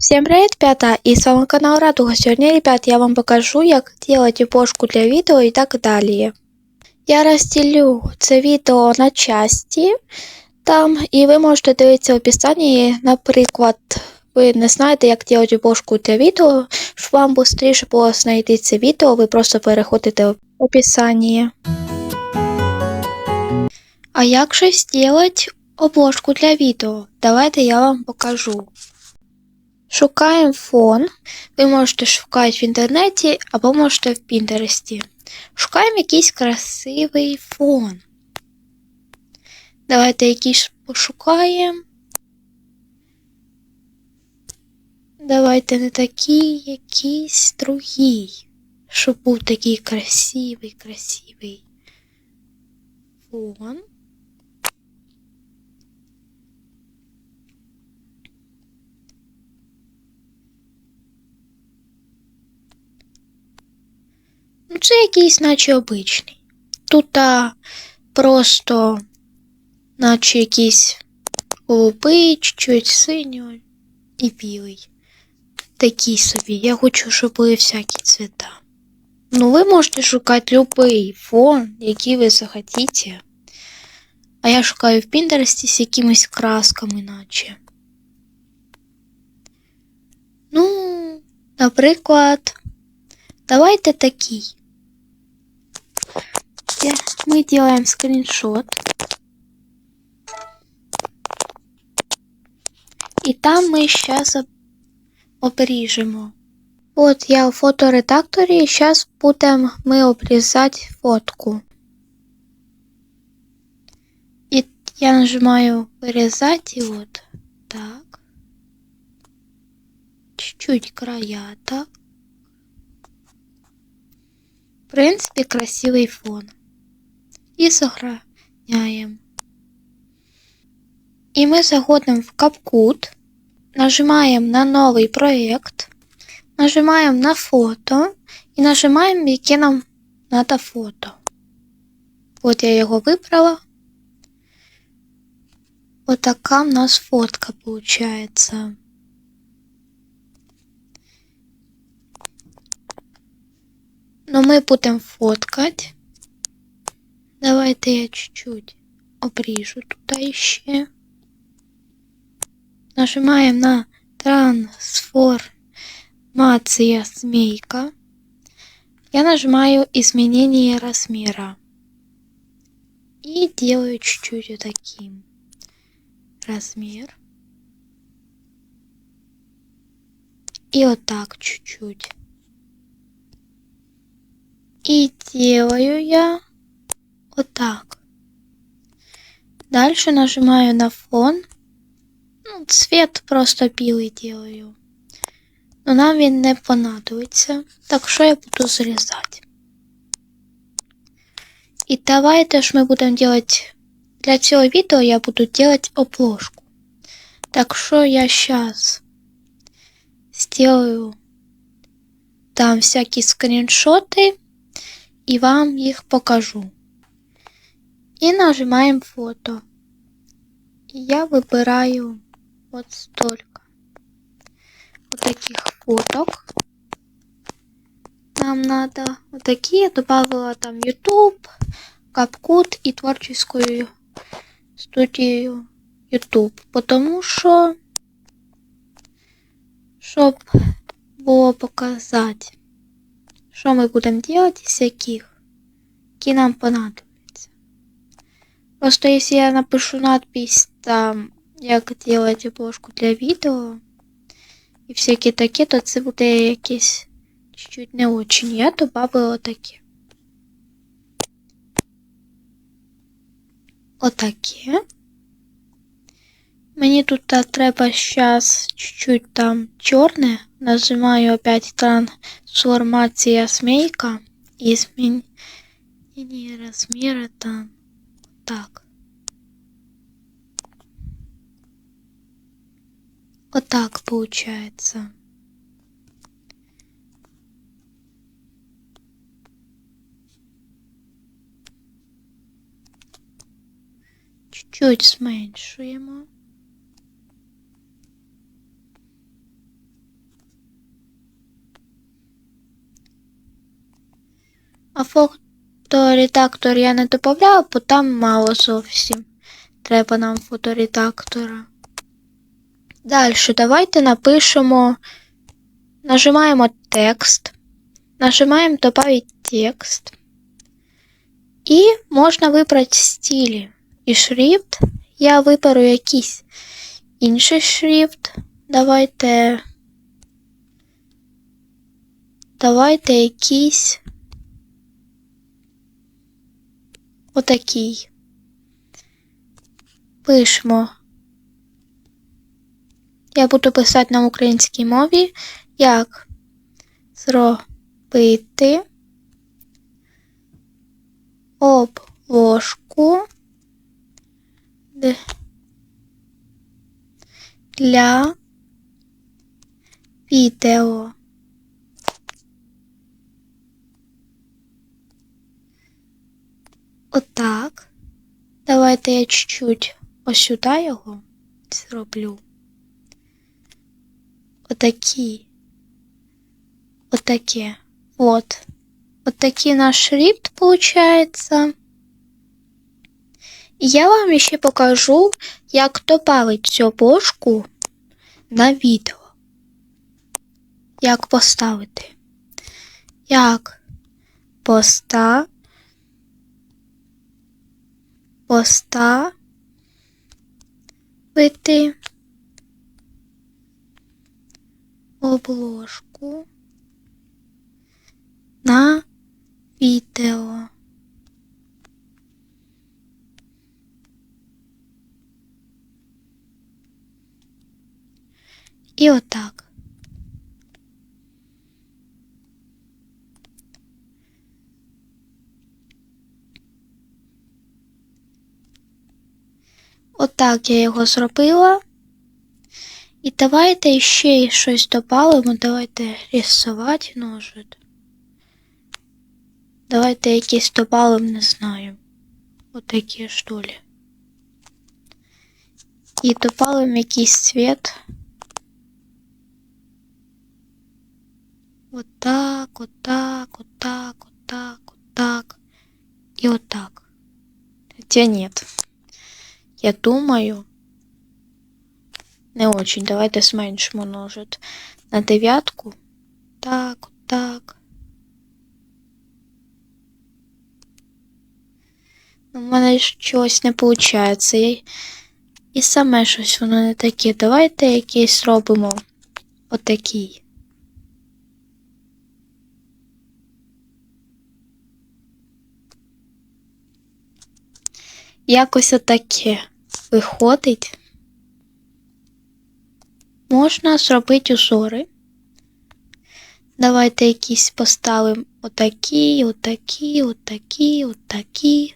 Всем привет, ребята, и с вами канал Радуга. Сегодня, ребят, я вам покажу, як делать епошку для відео і так далі. Я розділю це відео на часті там, і ви можете дивитися в описанні, наприклад, ви не знаєте, як делать епошку для відео, щоб вам швидше було знайти це відео, ви просто переходите в описання. А як же зробити обложку для відео? Давайте я вам покажу. Шукаємо фон. Ви можете шукати в інтернеті або можете в Пінтересті. Шукаємо якийсь красивий фон. Давайте якийсь пошукаємо. Давайте не такий, якийсь другий. Щоб був такий красивий, красивий фон. Ну, це якийсь, наче обичний. Тут а, просто, наче якийсь голубий, чуть синій і білий. Такий собі. Я хочу, щоб були всякі цвіта. Ну, ви можете шукати любий фон, який ви захотите. А я шукаю в Пінтересті з якимись красками, наче. Ну, наприклад, давайте такий. Мы делаем скриншот. І там ми зараз обріжемо. От я в фоторедакторі і зараз будемо ми обрізати фотку. І я нажимаю вирізати і от так. Чуть-чуть края, так. В принципі, красивий фон. І сохраняємо. І ми заходимо в CapCut, нажимаємо на новий проєкт, нажимаємо на фото і нажимаємо, яке нам треба фото. От я його вибрала. Отака в нас фотка виходить. Но мы будем фоткать. Давайте я чуть-чуть обріжу тут ще. Нажимаем на трансформация змейка. Я нажимаю изменение размера. И делаю чуть-чуть вот таким размер. И вот так чуть-чуть. И делаю я вот так. Дальше нажимаю на фон. Ну, цвет просто білий делаю. Но нам він не понадобиться. Так що я буду зрізати. І давайте ж ми будемо делать для цього відео я буду делать обложку. Так що я сейчас сделаю там всякие скриншоты и вам их покажу. И нажимаем фото. Я выбираю вот столько вот таких фоток. Нам надо вот такие. Добавила там YouTube, CapCut и творческую студию YouTube. Потому что, щоб було показати, що ми будемо делать із яких, які нам понадобляться. Просто если я напишу надпись там, як делать обложку для відео і всякі такі, то це буде якесь чуть-чуть не очень. Я добавила таке. Отаке. Мені тут треба сейчас чуть-чуть там чорне. Нажимаю опять трансформация смейка и изменение размера там Вот так получается. Чуть-чуть зменшуємо. А фокус фоторедактор я не додавав, бо там мало зовсім. Треба нам фоторедактора. Далі, давайте напишемо. Нажимаємо текст. Нажимаємо добавить текст. І можна вибрати стилі і шрифт. Я виберу якийсь інший шрифт. Давайте. Давайте якийсь отакий. Пишемо. Я буду писати на українській мові, як зробити обложку для відео. Отак. Давайте я чуть-чуть ось сюди його зроблю. Отакі. Отаке. Вот. Отакий наш шрифт получается. І я вам ще покажу, як добавити цю обложку на відео. Як поставити. Як поста поставити обложку на відео. І отак. Отак я його зробила. І давайте ще щось добавимо. Давайте рисувати ножит. Давайте якісь добавимо, не знаю. Отакі, що ли. І добавимо якийсь цвет. Отак, отак, отак, отак, отак. І отак. Хотя нет. Я думаю, не очень. Давайте зменшимо ножит на дев'ятку. Так, так. У мене щось не виходить. І, і саме щось воно не таке. Давайте якийсь робимо отакий. Якось отаке виходить. Можна зробити узори. Давайте якісь поставимо отакі, отакі, отакі, отакі.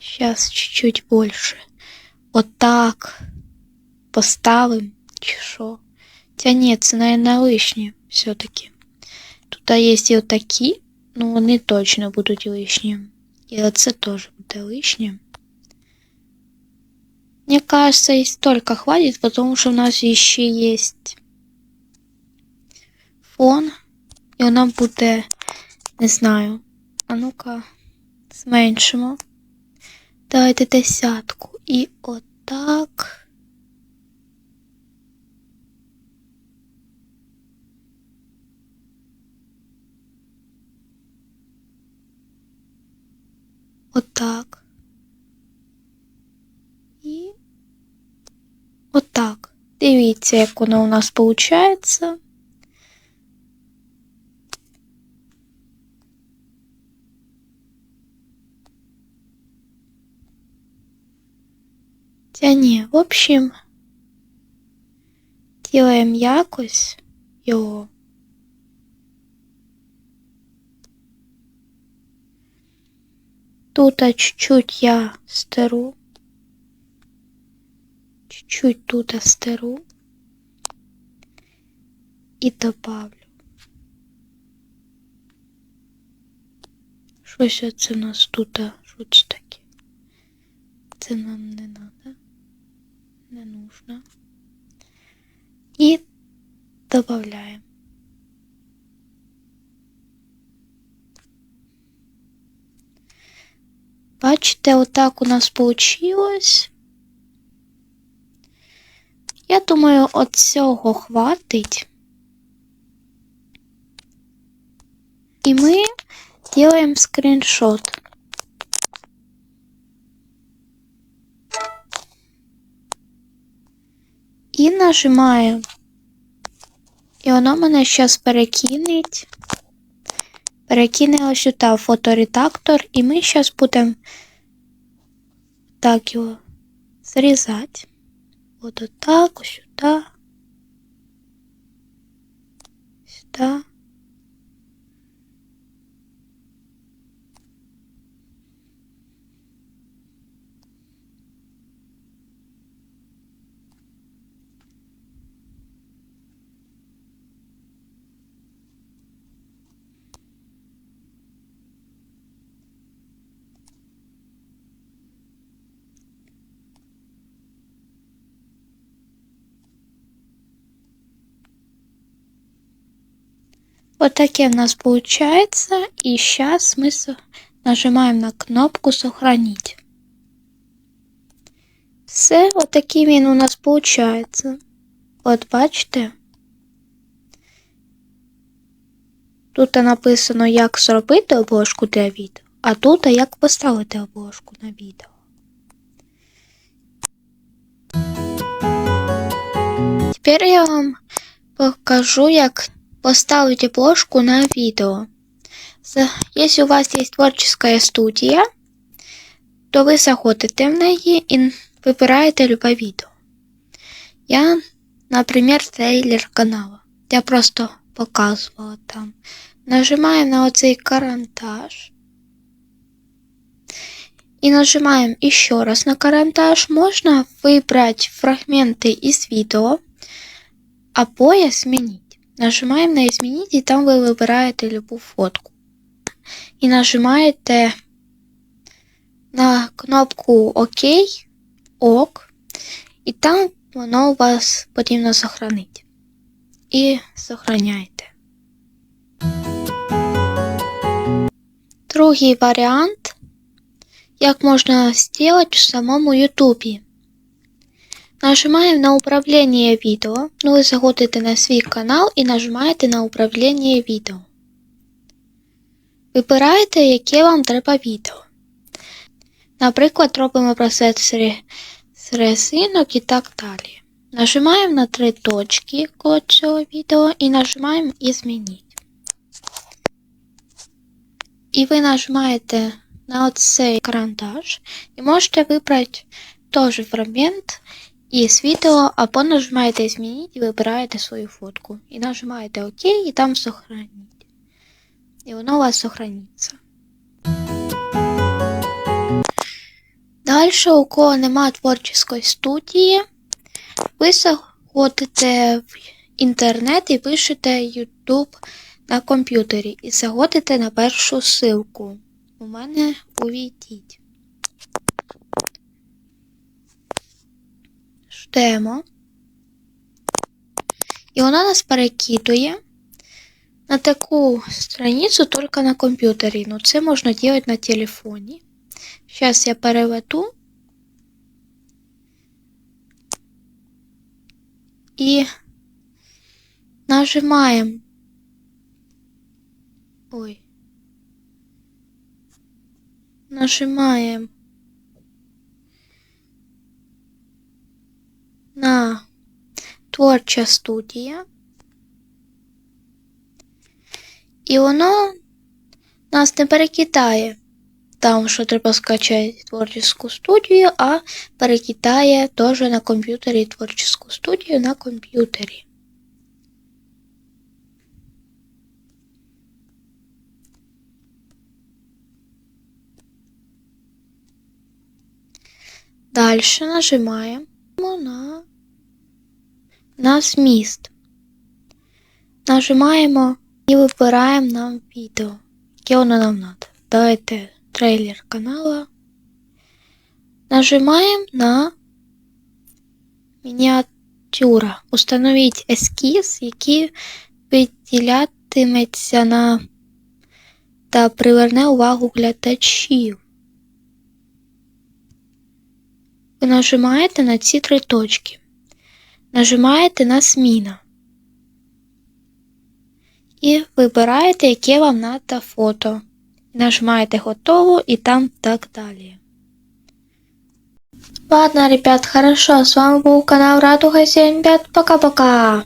Сейчас чуть-чуть больше. Отак. Поставим, чи що. Хотя ні, це, наверное, лишнє все-таки. Тут є і отакі, ну вони точно будуть лишні. І оце теж буде лишнє. Мне кажется, и столько хватит, потому что у нас еще есть фон. І вона буде, не знаю. А ну-ка, зменшимо. Давайте десятку. І отак. Отак. І отак. Дивіться, як воно у нас виходить. Та ні, в общем, делаем якось його. Тут чуть-чуть я стеру. Чуть-чуть тут стеру і добавлю. Щось оце у нас тут, що це таке? Це нам не треба. Не нужно. І добавляємо. Бачите, отак у нас получилось. Я думаю, от цього хватить. І ми делаем скріншот. І нажимаємо. І воно мене зараз перекинеть. Перекине ось сюди фоторедактор, і ми зараз будемо так його зрізати. От отак, ось сюди. Сюди. Вот таке в нас получается. И сейчас мы со- нажимаем на кнопку сохранить. Все, от такий він у нас получается. От бачите. Тут написано, як зробити обложку для відео, а тут як поставити обложку на відео. Тепер я вам покажу, як поставить обложку на видео. За- Если у вас есть творческая студия, то ви заходите в неї і вибираєте любе відео. Я, наприклад, трейлер канала. Я просто показувала там. Нажимаємо на оцей карандаш. И нажимаем еще раз на карандаш. Можно выбрать фрагменты из видео, а пояс сменить. Нажимаем на изменить, и там вы выбираете любую фотку. И нажимаете на кнопку ОК, ОК, і там воно у вас потрібно сохранити. І сохраняєте. Другий варіант, як можна зробити в самому Ютубі. Нажимаємо на управління відео. Ну, ви заходите на свій канал і нажимаєте на управління відео. Вибираєте, яке вам треба відео. Наприклад, робимо процес з резинок і так далі. Нажимаємо на три точки коло цього відео і нажимаємо і змініть. І ви нажимаєте на оцей карандаш і можете вибрати теж фрагмент із відео, або нажимаєте змініть і вибираєте свою фотку. І нажимаєте ОК і там сохраніть. І воно у вас сохраниться. Далі, у кого нема творчої студії, ви заходите в інтернет і пишете YouTube на комп'ютері і заходите на першу ссылку. У мене увійдіть. Ждемо. І вона нас перекидує на таку страницю тільки на комп'ютері. Ну, це можна робити на телефоні. Зараз я переведу. І нажимаємо. Ой. Нажимаємо творча студія. І воно нас не перекидає там, що треба скачати творчу студію, а перекидає теж на комп'ютері творчу студію на комп'ютері. Далі нажимаємо на, на зміст. Нажимаємо і вибираємо нам відео, яке воно нам треба. Давайте трейлер канала. Нажимаем на мініатюра. Установіть ескіз, який виділятиметься на та приверне увагу глядачів. ви нажимаєте на ці три точки. Нажимаєте на зміна. І вибираєте, яке вам треба фото. Нажимаєте готово і там так далі. Ладно, ребят, хорошо. С вами был канал Радуга 75. Пока-пока.